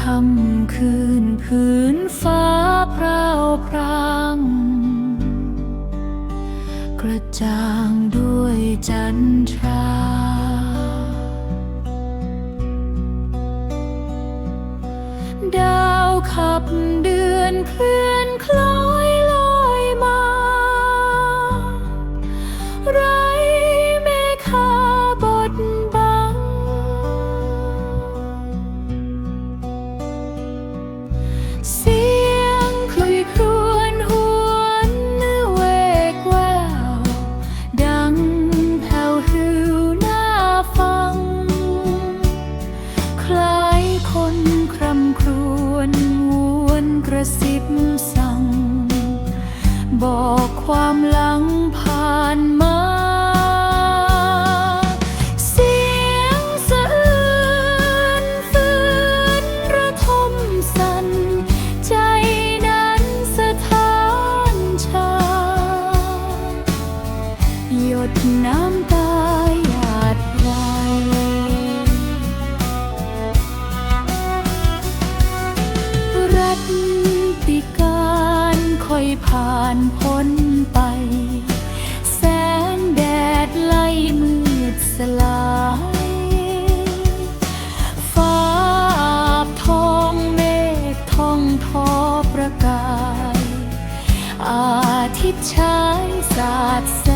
คำคืนพื้นฟ้าพราวพรางกระจ่างด้วยจันทราดาวขับ เสียงคลุยครวญหวนเวกแวว ดังแผ่วหิวหน้าฟัง คล้ายคนคร่ำครวญหวนกระซิบสั่ง บอกความ อาทิตย์ฉายสาดแส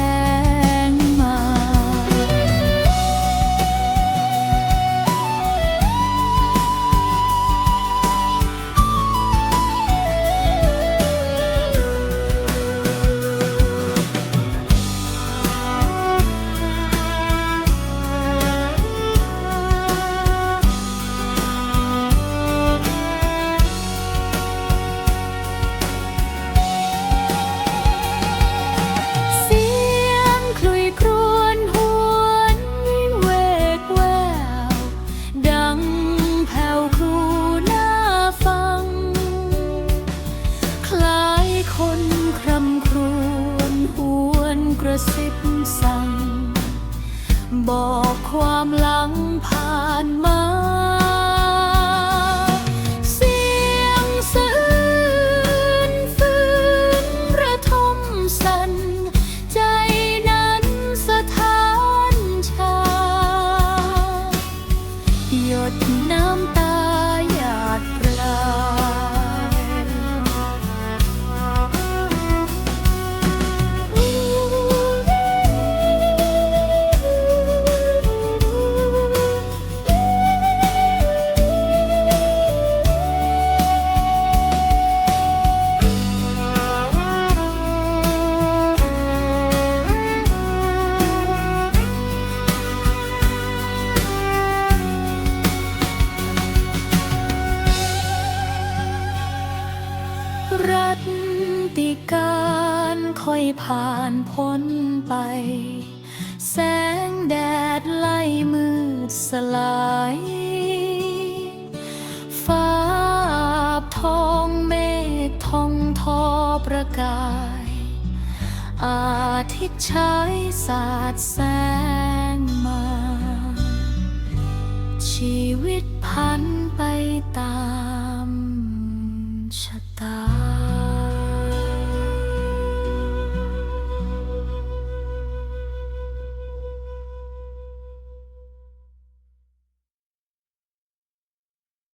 บสั่ง บอกความหลังผ่านมา ค่อยผ่านพ้นไป แสงแดดไล่มืดสลาย ฟ้าทองเมฆทองทอประกาย อาทิตย์ฉายสาดแสงมา ชีวิตพันไปตา